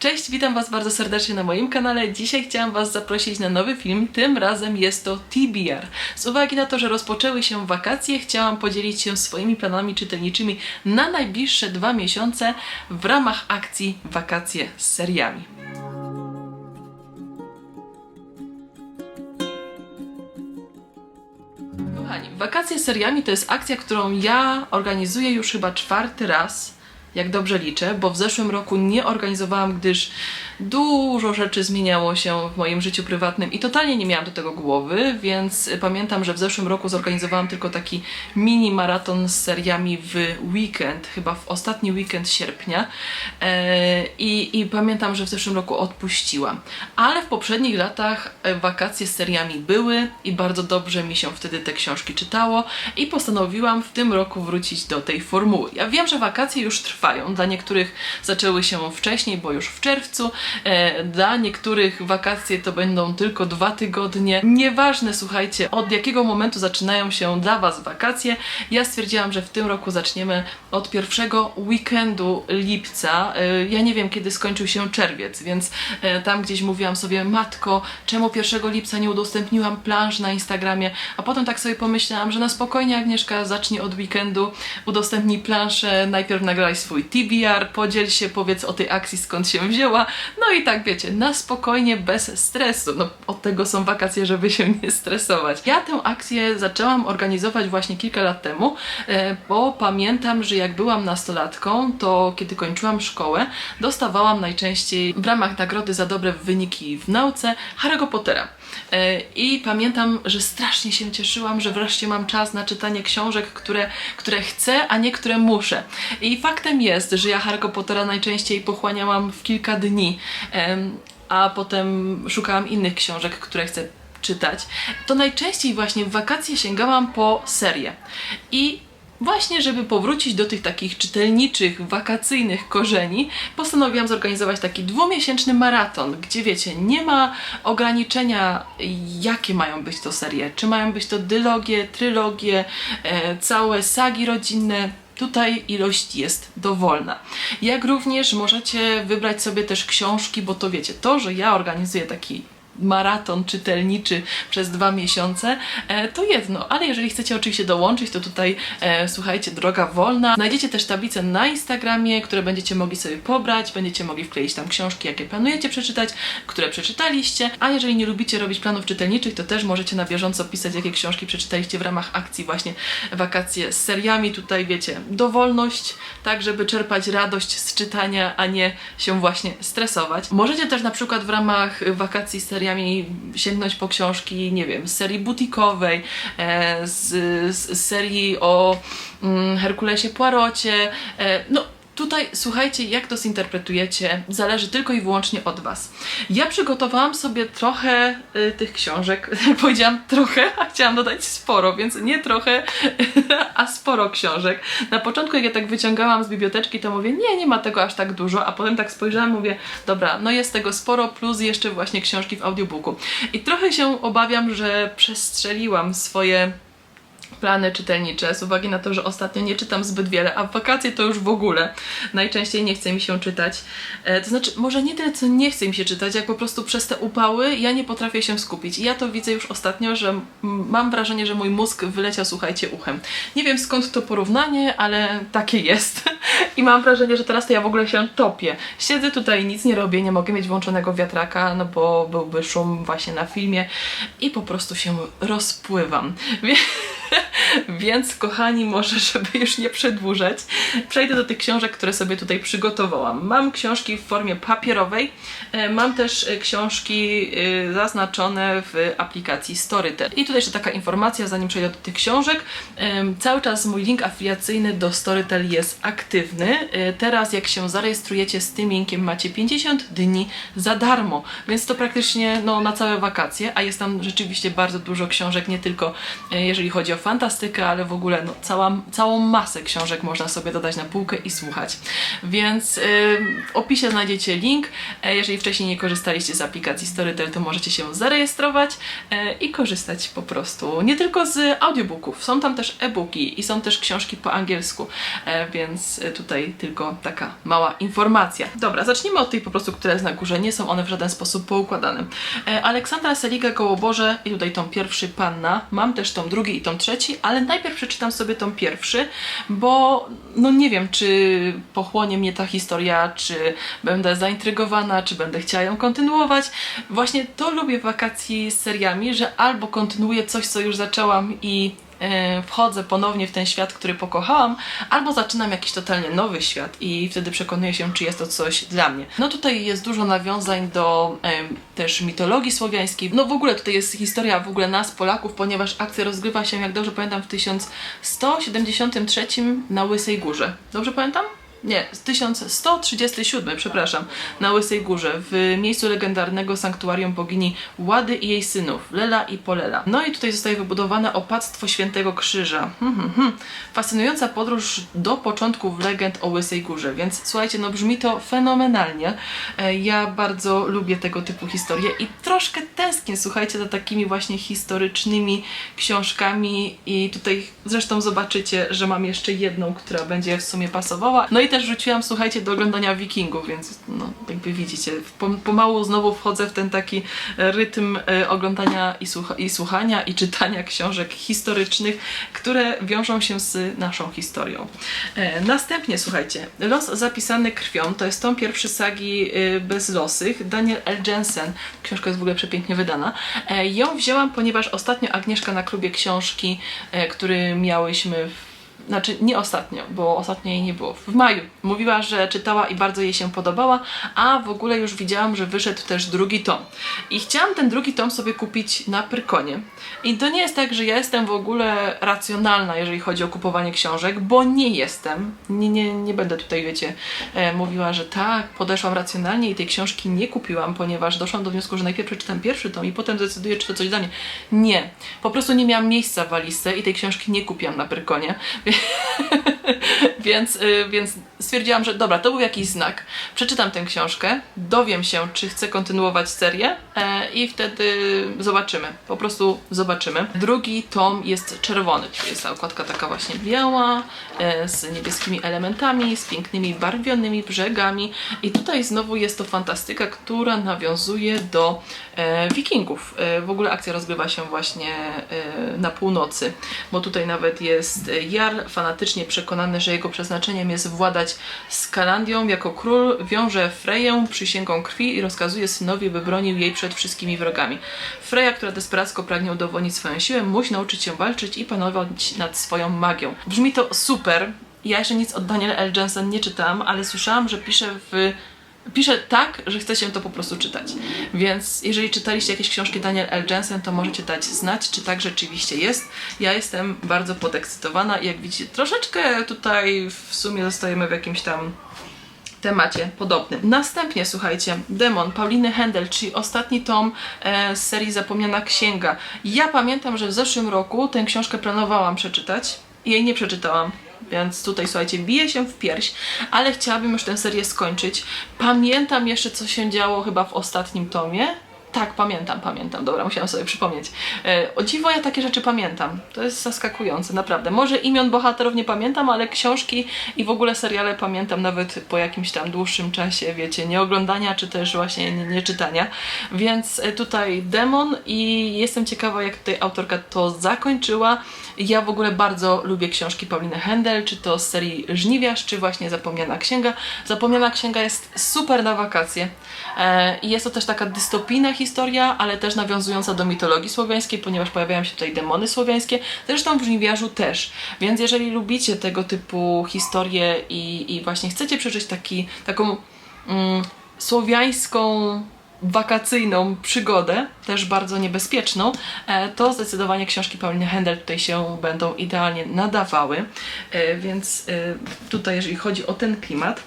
Cześć, witam Was bardzo serdecznie na moim kanale. Dzisiaj chciałam Was zaprosić na nowy film, tym razem jest to TBR. Z uwagi na to, że rozpoczęły się wakacje, chciałam podzielić się swoimi planami czytelniczymi na najbliższe dwa miesiące w ramach akcji Wakacje z seriami. Kochani, wakacje z seriami to jest akcja, którą ja organizuję już chyba czwarty raz, jak dobrze liczę, bo w zeszłym roku nie organizowałam, gdyż dużo rzeczy zmieniało się w moim życiu prywatnym i totalnie nie miałam do tego głowy, więc pamiętam, że w zeszłym roku zorganizowałam tylko taki mini maraton z seriami w weekend, chyba w ostatni weekend sierpnia e, i, i pamiętam, że w zeszłym roku odpuściłam. Ale w poprzednich latach e, wakacje z seriami były i bardzo dobrze mi się wtedy te książki czytało i postanowiłam w tym roku wrócić do tej formuły. Ja wiem, że wakacje już trwają, dla niektórych zaczęły się wcześniej, bo już w czerwcu, dla niektórych wakacje to będą tylko dwa tygodnie. Nieważne, słuchajcie, od jakiego momentu zaczynają się dla Was wakacje. Ja stwierdziłam, że w tym roku zaczniemy od pierwszego weekendu lipca. E, ja nie wiem, kiedy skończył się czerwiec, więc e, tam gdzieś mówiłam sobie, matko, czemu 1 lipca nie udostępniłam planż na Instagramie, a potem tak sobie pomyślałam, że na spokojnie Agnieszka zacznie od weekendu, udostępnij planszę, najpierw nagraj swój TBR, podziel się, powiedz o tej akcji, skąd się wzięła, no i tak wiecie, na spokojnie, bez stresu. No od tego są wakacje, żeby się nie stresować. Ja tę akcję zaczęłam organizować właśnie kilka lat temu, e, bo pamiętam, że jak byłam nastolatką, to kiedy kończyłam szkołę, dostawałam najczęściej w ramach nagrody za dobre wyniki w nauce Harry'ego Pottera. E, I pamiętam, że strasznie się cieszyłam, że wreszcie mam czas na czytanie książek, które, które chcę, a nie które muszę. I faktem jest, że ja Harry'ego Pottera najczęściej pochłaniałam w kilka dni, a potem szukałam innych książek, które chcę czytać. To najczęściej właśnie w wakacje sięgałam po serię. I Właśnie, żeby powrócić do tych takich czytelniczych, wakacyjnych korzeni, postanowiłam zorganizować taki dwumiesięczny maraton, gdzie wiecie, nie ma ograniczenia, jakie mają być to serie. Czy mają być to dylogie, trylogie, e, całe sagi rodzinne. Tutaj ilość jest dowolna. Jak również możecie wybrać sobie też książki, bo to wiecie, to, że ja organizuję taki maraton czytelniczy przez dwa miesiące, e, to jedno, ale jeżeli chcecie oczywiście dołączyć, to tutaj e, słuchajcie, droga wolna. Znajdziecie też tablice na Instagramie, które będziecie mogli sobie pobrać, będziecie mogli wkleić tam książki, jakie planujecie przeczytać, które przeczytaliście, a jeżeli nie lubicie robić planów czytelniczych, to też możecie na bieżąco pisać, jakie książki przeczytaliście w ramach akcji właśnie wakacje z seriami. Tutaj wiecie, dowolność, tak żeby czerpać radość z czytania, a nie się właśnie stresować. Możecie też na przykład w ramach wakacji z seriami sięgnąć po książki, nie wiem, z serii butikowej, e, z, z serii o mm, Herkulesie Poirocie, e, no Tutaj słuchajcie, jak to zinterpretujecie, zależy tylko i wyłącznie od Was. Ja przygotowałam sobie trochę y, tych książek, powiedziałam trochę, a chciałam dodać sporo, więc nie trochę, a sporo książek. Na początku, jak ja tak wyciągałam z biblioteczki, to mówię, nie, nie ma tego aż tak dużo, a potem tak spojrzałam, mówię, dobra, no jest tego sporo, plus jeszcze właśnie książki w audiobooku. I trochę się obawiam, że przestrzeliłam swoje plany czytelnicze z uwagi na to, że ostatnio nie czytam zbyt wiele, a w wakacje to już w ogóle najczęściej nie chce mi się czytać. E, to znaczy, może nie tyle, co nie chce mi się czytać, jak po prostu przez te upały ja nie potrafię się skupić. I ja to widzę już ostatnio, że mam wrażenie, że mój mózg wyleciał, słuchajcie, uchem. Nie wiem skąd to porównanie, ale takie jest. I mam wrażenie, że teraz to ja w ogóle się topię. Siedzę tutaj, nic nie robię, nie mogę mieć włączonego wiatraka, no bo byłby szum właśnie na filmie i po prostu się rozpływam. Wie- Więc kochani, może żeby już nie przedłużać, przejdę do tych książek, które sobie tutaj przygotowałam. Mam książki w formie papierowej, e, mam też e, książki e, zaznaczone w aplikacji Storytel. I tutaj jeszcze taka informacja, zanim przejdę do tych książek. Cały czas mój link afiliacyjny do Storytel jest aktywny. Teraz jak się zarejestrujecie z tym linkiem macie 50 dni za darmo, więc to praktycznie no, na całe wakacje, a jest tam rzeczywiście bardzo dużo książek, nie tylko jeżeli chodzi o fantastykę, ale w ogóle no, cała, całą masę książek można sobie dodać na półkę i słuchać. Więc y, w opisie znajdziecie link. E, Jeżeli wcześniej nie korzystaliście z aplikacji Storytel, to możecie się zarejestrować e, i korzystać po prostu nie tylko z audiobooków. Są tam też e-booki i są też książki po angielsku, e, więc tutaj tylko taka mała informacja. Dobra, zacznijmy od tej po prostu, która jest na górze. Nie są one w żaden sposób poukładane. Aleksandra Seliga Kołoboże i tutaj tom pierwszy Panna. Mam też tom drugi i tom trzeci, ale najpierw przeczytam sobie tom pierwszy, bo no nie wiem, czy pochłonie mnie ta historia, czy będę zaintrygowana, czy będę chciała ją kontynuować. Właśnie to lubię w wakacji z seriami, że albo kontynuuję coś, co już zaczęłam i wchodzę ponownie w ten świat, który pokochałam, albo zaczynam jakiś totalnie nowy świat i wtedy przekonuję się, czy jest to coś dla mnie. No tutaj jest dużo nawiązań do em, też mitologii słowiańskiej. No w ogóle tutaj jest historia w ogóle nas, Polaków, ponieważ akcja rozgrywa się, jak dobrze pamiętam, w 1173 na Łysej Górze. Dobrze pamiętam? Nie, z 1137, przepraszam, na Łysej Górze, w miejscu legendarnego sanktuarium bogini Łady i jej synów, Lela i Polela. No i tutaj zostaje wybudowane opactwo Świętego Krzyża. Hmm, hmm, hmm. Fascynująca podróż do początków legend o Łysej Górze, więc słuchajcie, no brzmi to fenomenalnie. E, Ja bardzo lubię tego typu historie i troszkę tęsknię, słuchajcie, za takimi właśnie historycznymi książkami i tutaj zresztą zobaczycie, że mam jeszcze jedną, która będzie w sumie pasowała. No i też wrzuciłam, słuchajcie, do oglądania Wikingów, więc no, jakby widzicie, pom- pomału znowu wchodzę w ten taki e, rytm e, oglądania i, i słuchania i czytania książek historycznych, które wiążą się z naszą historią. E, następnie, słuchajcie, Los zapisany krwią, to jest tom pierwszy sagi Bezlosych, Daniel L. Jensen, książka jest w ogóle przepięknie wydana. Ją wzięłam, ponieważ ostatnio Agnieszka na klubie książki, który miałyśmy w znaczy nie ostatnio, bo ostatnio jej nie było. W maju mówiła, że czytała i bardzo jej się podobała, a w ogóle już widziałam, że wyszedł też drugi tom. I chciałam ten drugi tom sobie kupić na Prykonie. I to nie jest tak, że ja jestem w ogóle racjonalna, jeżeli chodzi o kupowanie książek, bo nie jestem. Nie, nie, nie będę tutaj, wiecie, e, mówiła, że tak, podeszłam racjonalnie i tej książki nie kupiłam, ponieważ doszłam do wniosku, że najpierw przeczytam pierwszy tom i potem decyduję, czy to coś dla mnie. Nie. Po prostu nie miałam miejsca w walizce i tej książki nie kupiłam na Prykonie. więc, y, więc stwierdziłam, że dobra, to był jakiś znak. Przeczytam tę książkę, dowiem się, czy chcę kontynuować serię e, i wtedy zobaczymy. Po prostu zobaczymy. Drugi tom jest czerwony, czyli jest ta okładka taka właśnie biała, e, z niebieskimi elementami, z pięknymi barwionymi brzegami i tutaj znowu jest to fantastyka, która nawiązuje do e, wikingów. E, w ogóle akcja rozgrywa się właśnie e, na północy, bo tutaj nawet jest Jarl fanatycznie przekonany, że jego przeznaczeniem jest władać Skalandią jako król, wiąże Freję przysięgą krwi i rozkazuje synowi, by bronił jej przed wszystkimi wrogami. Freja, która desperacko pragnie udowodnić swoją siłę, musi nauczyć się walczyć i panować nad swoją magią. Brzmi to super. Ja jeszcze nic od Daniela L. Jensen nie czytałam, ale słyszałam, że pisze w pisze tak, że chce się to po prostu czytać. Więc jeżeli czytaliście jakieś książki Daniel L. Jensen, to możecie dać znać, czy tak rzeczywiście jest. Ja jestem bardzo podekscytowana i jak widzicie, troszeczkę tutaj w sumie zostajemy w jakimś tam temacie podobnym. Następnie, słuchajcie, Demon Pauliny Händel, czyli ostatni tom e, z serii Zapomniana Księga. Ja pamiętam, że w zeszłym roku tę książkę planowałam przeczytać i jej nie przeczytałam. Więc tutaj, słuchajcie, bije się w pierś, ale chciałabym już tę serię skończyć. Pamiętam jeszcze, co się działo chyba w ostatnim tomie. Tak, pamiętam, pamiętam. Dobra, musiałam sobie przypomnieć. E, o dziwo, ja takie rzeczy pamiętam. To jest zaskakujące, naprawdę. Może imion bohaterów nie pamiętam, ale książki i w ogóle seriale pamiętam nawet po jakimś tam dłuższym czasie, wiecie, nie oglądania, czy też właśnie nie, nie czytania. Więc e, tutaj demon i jestem ciekawa, jak tutaj autorka to zakończyła. Ja w ogóle bardzo lubię książki Pauliny Händel, czy to z serii Żniwiarz, czy właśnie Zapomniana Księga. Zapomniana Księga jest super na wakacje. E, I jest to też taka dystopijna historia, ale też nawiązująca do mitologii słowiańskiej, ponieważ pojawiają się tutaj demony słowiańskie. Zresztą w Żniwiarzu też. Więc jeżeli lubicie tego typu historie i, i właśnie chcecie przeżyć taki, taką mm, słowiańską wakacyjną przygodę, też bardzo niebezpieczną, e, to zdecydowanie książki Pauliny Händel tutaj się będą idealnie nadawały. E, Więc e, tutaj, jeżeli chodzi o ten klimat,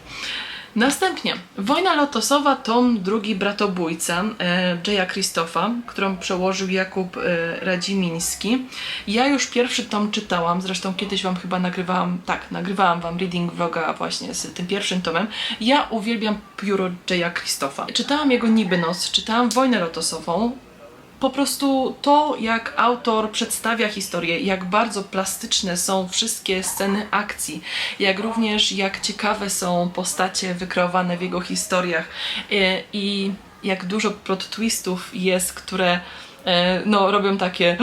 Następnie Wojna Lotosowa, tom drugi Bratobójca e, Jaya Krzysztofa, którą przełożył Jakub e, Radzimiński. Ja już pierwszy tom czytałam, zresztą kiedyś Wam chyba nagrywałam, tak, nagrywałam Wam reading vloga właśnie z tym pierwszym tomem. Ja uwielbiam pióro Jaya Krzysztofa. Czytałam jego Niby Noc, czytałam Wojnę Lotosową, po prostu to, jak autor przedstawia historię, jak bardzo plastyczne są wszystkie sceny akcji, jak również jak ciekawe są postacie wykreowane w jego historiach e, i jak dużo plot twistów jest, które e, no, robią takie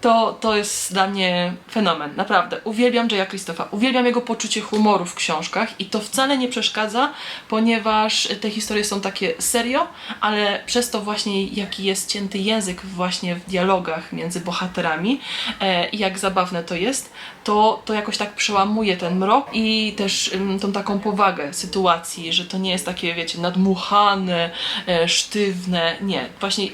to, to jest dla mnie fenomen, naprawdę. Uwielbiam Jaya Krzysztofa, uwielbiam jego poczucie humoru w książkach i to wcale nie przeszkadza, ponieważ te historie są takie serio, ale przez to właśnie jaki jest cięty język właśnie w dialogach między bohaterami e, i jak zabawne to jest, to, to jakoś tak przełamuje ten mrok i też tą taką powagę sytuacji, że to nie jest takie, wiecie, nadmuchane, e, sztywne, nie. Właśnie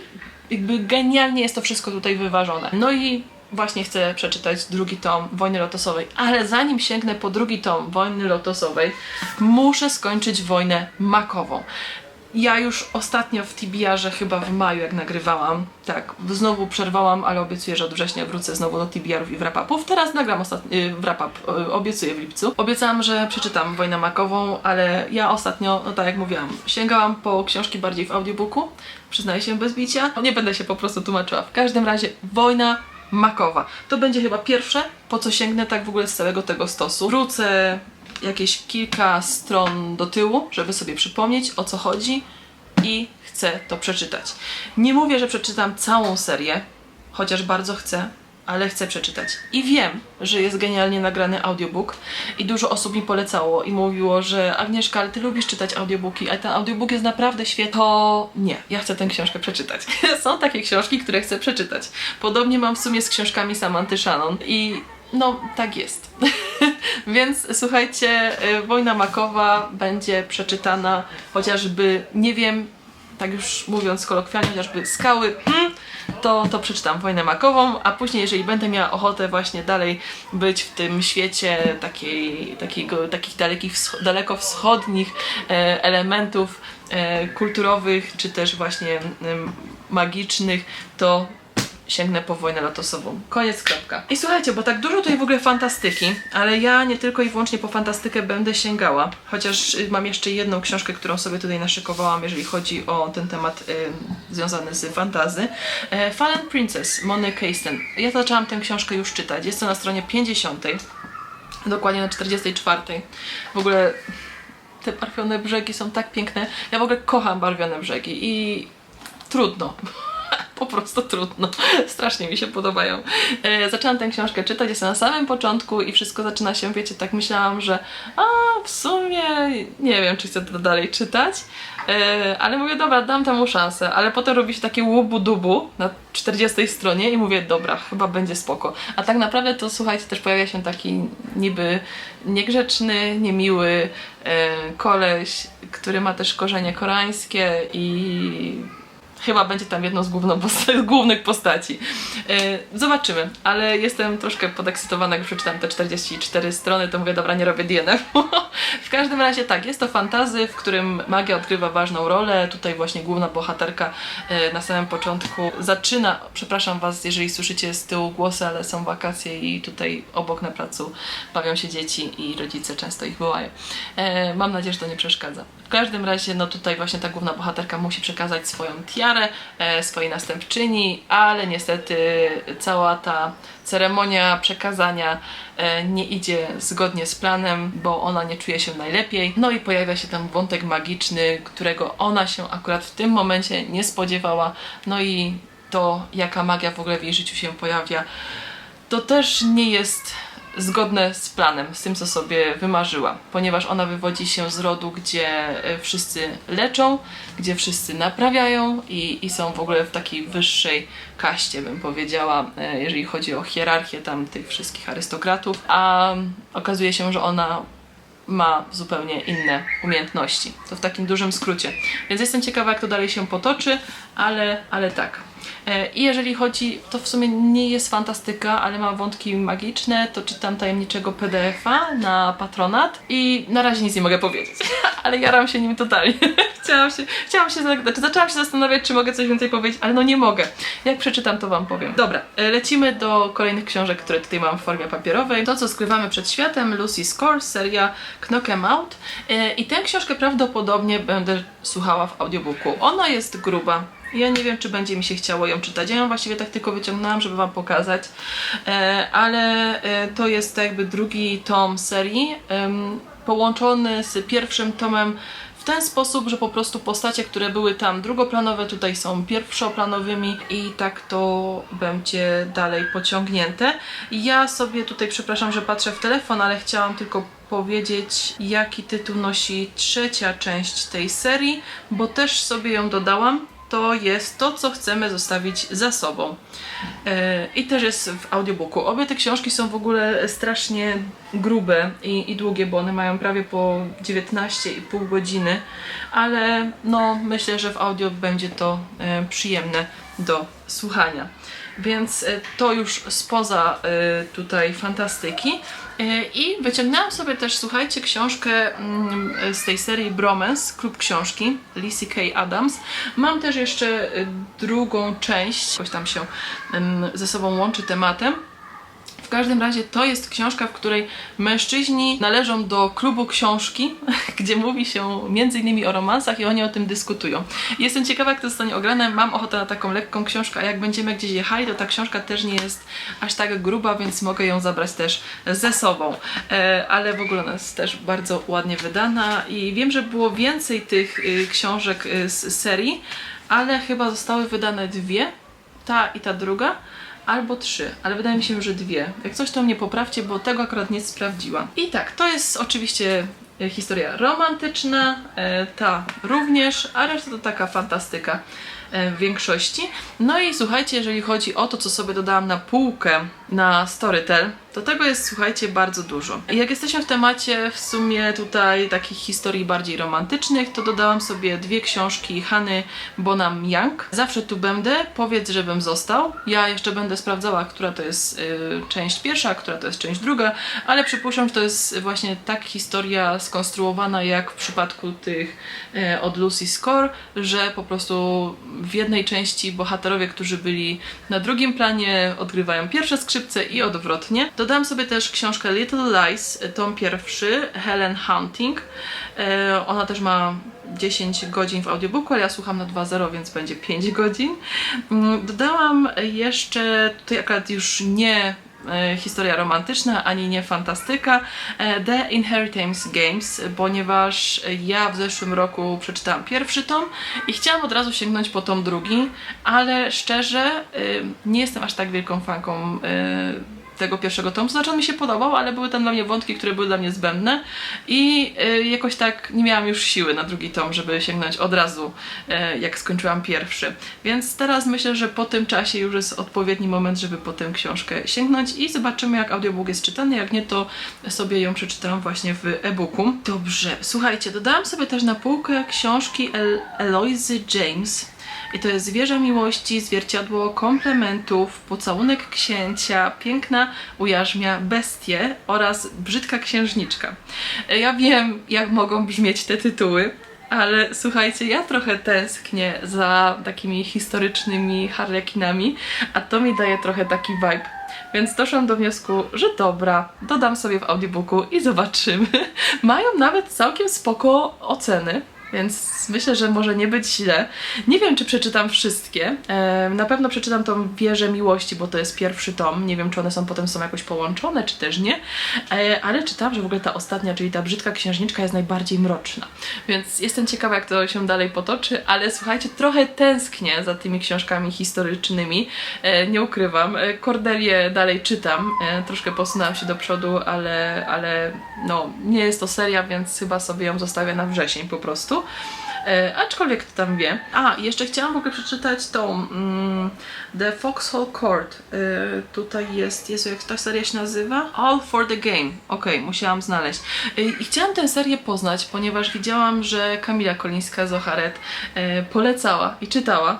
jakby genialnie jest to wszystko tutaj wyważone. No i właśnie chcę przeczytać drugi tom Wojny Lotosowej, ale zanim sięgnę po drugi tom Wojny Lotosowej, muszę skończyć Wojnę Makową. Ja już ostatnio w TBR-ze chyba w maju, jak nagrywałam, tak, znowu przerwałam, ale obiecuję, że od września wrócę znowu do TBR-ów i wrap-upów. Teraz nagram ostatni wrap-up, y, obiecuję w lipcu. Obiecałam, że przeczytam Wojnę Makową, ale ja ostatnio, no tak jak mówiłam, sięgałam po książki bardziej w audiobooku, przyznaję się bez bicia. Nie będę się po prostu tłumaczyła. W każdym razie Wojna Makowa. To będzie chyba pierwsze, po co sięgnę tak w ogóle z całego tego stosu. Wrócę jakieś kilka stron do tyłu, żeby sobie przypomnieć o co chodzi i chcę to przeczytać. Nie mówię, że przeczytam całą serię, chociaż bardzo chcę, ale chcę przeczytać. I wiem, że jest genialnie nagrany audiobook i dużo osób mi polecało i mówiło, że Agnieszka, ale ty lubisz czytać audiobooki, a ten audiobook jest naprawdę świetny. To nie, ja chcę tę książkę przeczytać. Są takie książki, które chcę przeczytać. Podobnie mam w sumie z książkami Samanty Shannon i no, tak jest. Więc słuchajcie, y, Wojna Makowa będzie przeczytana chociażby, nie wiem, tak już mówiąc kolokwialnie, chociażby skały, hmm, to, to przeczytam Wojnę Makową, a później, jeżeli będę miała ochotę właśnie dalej być w tym świecie takiej, takiego, takich dalekich, wsch- daleko wschodnich e, elementów e, kulturowych, czy też właśnie magicznych, to sięgnę po wojnę lotosową. Koniec, kropka. I słuchajcie, bo tak dużo tutaj w ogóle fantastyki, ale ja nie tylko i wyłącznie po fantastykę będę sięgała, chociaż y, mam jeszcze jedną książkę, którą sobie tutaj naszykowałam, jeżeli chodzi o ten temat y, związany z fantazy. E, Fallen Princess, Mony Kasten. Ja zaczęłam tę książkę już czytać. Jest to na stronie 50, dokładnie na 44. W ogóle te barwione brzegi są tak piękne. Ja w ogóle kocham barwione brzegi i trudno. Po prostu trudno. Strasznie mi się podobają. E, zaczęłam tę książkę czytać, jestem na samym początku i wszystko zaczyna się, wiecie, tak myślałam, że a w sumie nie wiem, czy chcę to dalej czytać, e, ale mówię, dobra, dam temu szansę, ale potem robi się takie łubu-dubu na 40 stronie i mówię, dobra, chyba będzie spoko. A tak naprawdę to, słuchajcie, też pojawia się taki niby niegrzeczny, niemiły e, koleś, który ma też korzenie koreańskie i Chyba będzie tam jedno z posta- głównych postaci. E, zobaczymy, ale jestem troszkę podekscytowana, jak przeczytam te 44 strony, to mówię, dobra, nie robię DNF. w każdym razie tak, jest to fantazy, w którym magia odgrywa ważną rolę. Tutaj właśnie główna bohaterka e, na samym początku zaczyna, przepraszam Was, jeżeli słyszycie z tyłu głosy, ale są wakacje i tutaj obok na placu bawią się dzieci i rodzice często ich wołają. E, mam nadzieję, że to nie przeszkadza. W każdym razie, no tutaj właśnie ta główna bohaterka musi przekazać swoją tiarę e, swojej następczyni, ale niestety cała ta ceremonia przekazania e, nie idzie zgodnie z planem, bo ona nie czuje się najlepiej. No i pojawia się tam wątek magiczny, którego ona się akurat w tym momencie nie spodziewała. No i to, jaka magia w ogóle w jej życiu się pojawia, to też nie jest zgodne z planem, z tym co sobie wymarzyła, ponieważ ona wywodzi się z rodu, gdzie e, wszyscy leczą, gdzie wszyscy naprawiają i, i są w ogóle w takiej wyższej kaście, bym powiedziała, e, jeżeli chodzi o hierarchię tam tych wszystkich arystokratów, a okazuje się, że ona ma zupełnie inne umiejętności. To w takim dużym skrócie. Więc jestem ciekawa, jak to dalej się potoczy, ale, ale tak. E, I jeżeli chodzi, to w sumie nie jest fantastyka, ale ma wątki magiczne, to czytam tajemniczego PDF-a na patronat i na razie nic nie mogę powiedzieć. ale jaram się nim totalnie. chciałam się, chciałam się, znaczy zaczęłam się zastanawiać, czy mogę coś więcej powiedzieć, ale no nie mogę. Jak przeczytam, to wam powiem. Dobra, e, lecimy do kolejnych książek, które tutaj mam w formie papierowej. To, co skrywamy przed światem, Lucy Score, seria Knock 'em Out. E, I tę książkę prawdopodobnie będę słuchała w audiobooku. Ona jest gruba. Ja nie wiem, czy będzie mi się chciało ją czytać. Ja ją właściwie tak tylko wyciągnęłam, żeby Wam pokazać, e, ale e, to jest jakby drugi tom serii, połączony z pierwszym tomem w ten sposób, że po prostu postacie, które były tam drugoplanowe, tutaj są pierwszoplanowymi i tak to będzie dalej pociągnięte. Ja sobie tutaj, przepraszam, że patrzę w telefon, ale chciałam tylko powiedzieć, jaki tytuł nosi trzecia część tej serii, bo też sobie ją dodałam. To jest to, co chcemy zostawić za sobą. E, I też jest w audiobooku. Obie te książki są w ogóle strasznie grube i, i długie, bo one mają prawie po 19,5 godziny, ale no myślę, że w audio będzie to e, przyjemne do słuchania. Więc e, to już spoza e, tutaj fantastyki. E, I wyciągnęłam sobie też, słuchajcie, książkę mm, z tej serii Bromance, Klub Książki, Lizzie K. Adams. Mam też jeszcze drugą część, jakoś tam się ze sobą łączy tematem. W każdym razie to jest książka, w której mężczyźni należą do klubu książki, gdzie mówi się innymi o romansach i oni o tym dyskutują. Jestem ciekawa, jak to zostanie ograne. Mam ochotę na taką lekką książkę, a jak będziemy gdzieś jechali, to ta książka też nie jest aż tak gruba, więc mogę ją zabrać też ze sobą. E, ale w ogóle ona jest też bardzo ładnie wydana i wiem, że było więcej tych y, książek y, z serii, ale chyba zostały wydane dwie, ta i ta druga albo trzy, ale wydaje mi się, że dwie. Jak coś to mnie poprawcie, bo tego akurat nie sprawdziłam. I tak, to jest oczywiście e, historia romantyczna, e, ta również, a reszta to taka fantastyka e, w większości. No i słuchajcie, jeżeli chodzi o to, co sobie dodałam na półkę na Storytel, to tego jest, słuchajcie, bardzo dużo. Jak jesteśmy w temacie w sumie tutaj takich historii bardziej romantycznych, to dodałam sobie dwie książki Hany Bonham Young. Zawsze tu będę, powiedz, żebym został. Ja jeszcze będę sprawdzała, która to jest y, część pierwsza, która to jest część druga, ale przypuszczam, że to jest właśnie tak historia skonstruowana jak w przypadku tych y, od Lucy Score, że po prostu w jednej części bohaterowie, którzy byli na drugim planie, odgrywają pierwsze skrzypce i odwrotnie. Dodałam sobie też książkę Little Lies, tom pierwszy, Helen Hunting. E, ona też ma 10 godzin w audiobooku, ale ja słucham na 2.0, więc będzie 5 godzin. Mm, Dodałam jeszcze, tutaj akurat już nie e, historia romantyczna, ani nie fantastyka, e, The Inheritance Games, ponieważ ja w zeszłym roku przeczytałam pierwszy tom i chciałam od razu sięgnąć po tom drugi, ale szczerze nie jestem aż tak wielką fanką tego pierwszego tomu. To znaczy on mi się podobał, ale były tam dla mnie wątki, które były dla mnie zbędne i y, jakoś tak nie miałam już siły na drugi tom, żeby sięgnąć od razu, y, jak skończyłam pierwszy. Więc teraz myślę, że po tym czasie już jest odpowiedni moment, żeby po tę książkę sięgnąć i zobaczymy, jak audiobook jest czytany. Jak nie, to sobie ją przeczytam właśnie w e-booku. Dobrze, słuchajcie, dodałam sobie też na półkę książki El James. I to jest Zwierzę Miłości, Zwierciadło Komplementów, Pocałunek Księcia, Piękna Ujarzmia Bestie oraz Brzydka Księżniczka. E, Ja wiem, jak mogą brzmieć te tytuły, ale słuchajcie, ja trochę tęsknię za takimi historycznymi harlekinami, a to mi daje trochę taki vibe. Więc doszłam do wniosku, że dobra, dodam sobie w audiobooku i zobaczymy. Mają nawet całkiem spoko oceny. Więc myślę, że może nie być źle. Nie wiem, czy przeczytam wszystkie. E, na pewno przeczytam tą Wieżę Miłości, bo to jest pierwszy tom. Nie wiem, czy one są potem są jakoś połączone, czy też nie. E, ale czytam, że w ogóle ta ostatnia, czyli ta Brzydka Księżniczka jest najbardziej mroczna. Więc jestem ciekawa, jak to się dalej potoczy, ale słuchajcie, trochę tęsknię za tymi książkami historycznymi. E, nie ukrywam. Cordelię dalej czytam. Troszkę posunęłam się do przodu, ale, ale no, nie jest to seria, więc chyba sobie ją zostawię na wrzesień po prostu. E, aczkolwiek kto tam wie. A, jeszcze chciałam w ogóle przeczytać tą mm, The Foxhole Court. E, tutaj jest, Jezu, jak ta seria się nazywa? All for the Game. Okej, musiałam znaleźć. E, I chciałam tę serię poznać, ponieważ widziałam, że Kamila Kolińska z Ocharet e, polecała i czytała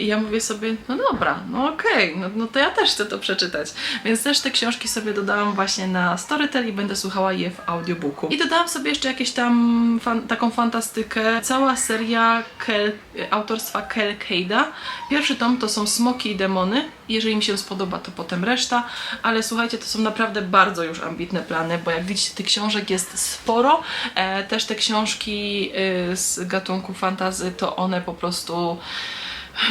I ja mówię sobie, no dobra, no okej, no, no to ja też chcę to przeczytać. Więc też te książki sobie dodałam właśnie na Storytel i będę słuchała je w audiobooku. I dodałam sobie jeszcze jakieś tam fan, taką fantastykę. Cała seria Kel, autorstwa Kel Keida. Pierwszy tom to są Smoki i Demony. Jeżeli mi się spodoba, to potem reszta. Ale słuchajcie, to są naprawdę bardzo już ambitne plany, bo jak widzicie, tych książek jest sporo. E, też te książki y, z gatunku fantazy, to one po prostu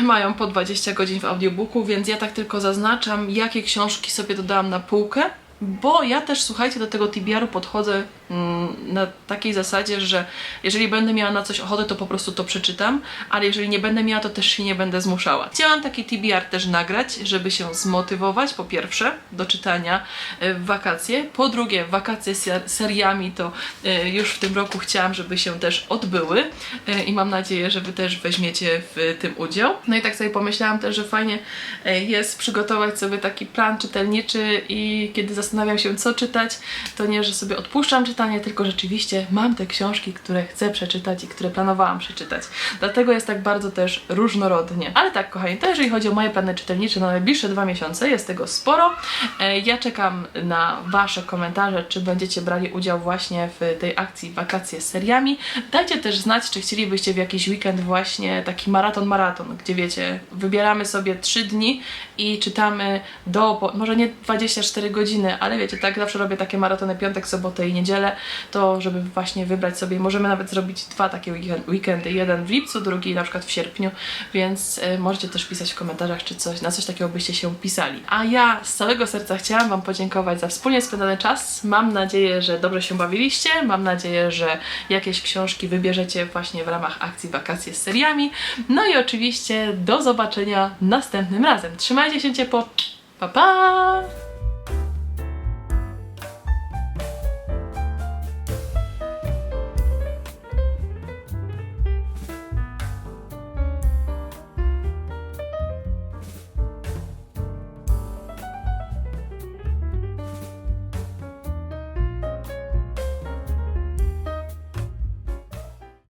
mają po 20 godzin w audiobooku, więc ja tak tylko zaznaczam, jakie książki sobie dodałam na półkę. Bo ja też, słuchajcie, do tego TBR-u podchodzę mm, na takiej zasadzie, że jeżeli będę miała na coś ochotę, to po prostu to przeczytam, ale jeżeli nie będę miała, to też się nie będę zmuszała. Chciałam taki TBR też nagrać, żeby się zmotywować, po pierwsze, do czytania e, w wakacje, po drugie, wakacje ser- seriami to e, już w tym roku chciałam, żeby się też odbyły e, i mam nadzieję, że Wy też weźmiecie w tym udział. No i tak sobie pomyślałam też, że fajnie jest przygotować sobie taki plan czytelniczy i kiedy zastanawiam się, co czytać, to nie, że sobie odpuszczam czytanie, tylko rzeczywiście mam te książki, które chcę przeczytać i które planowałam przeczytać. Dlatego jest tak bardzo też różnorodnie. Ale tak, kochani, to jeżeli chodzi o moje plany czytelnicze na najbliższe dwa miesiące, jest tego sporo. E, Ja czekam na Wasze komentarze, czy będziecie brali udział właśnie w tej akcji Wakacje z seriami. Dajcie też znać, czy chcielibyście w jakiś weekend właśnie taki maraton-maraton, gdzie wiecie, wybieramy sobie trzy dni i czytamy do, może nie 24 godziny, ale wiecie, tak zawsze robię takie maratony piątek, sobotę i niedzielę, to żeby właśnie wybrać sobie, możemy nawet zrobić dwa takie weekend, weekendy, jeden w lipcu, drugi na przykład w sierpniu, więc y, możecie też pisać w komentarzach, czy coś, na coś takiego byście się pisali. A ja z całego serca chciałam Wam podziękować za wspólnie spędzony czas. Mam nadzieję, że dobrze się bawiliście, mam nadzieję, że jakieś książki wybierzecie właśnie w ramach akcji Wakacje z seriami. No i oczywiście do zobaczenia następnym razem. Trzymajcie się ciepło. Pa pa!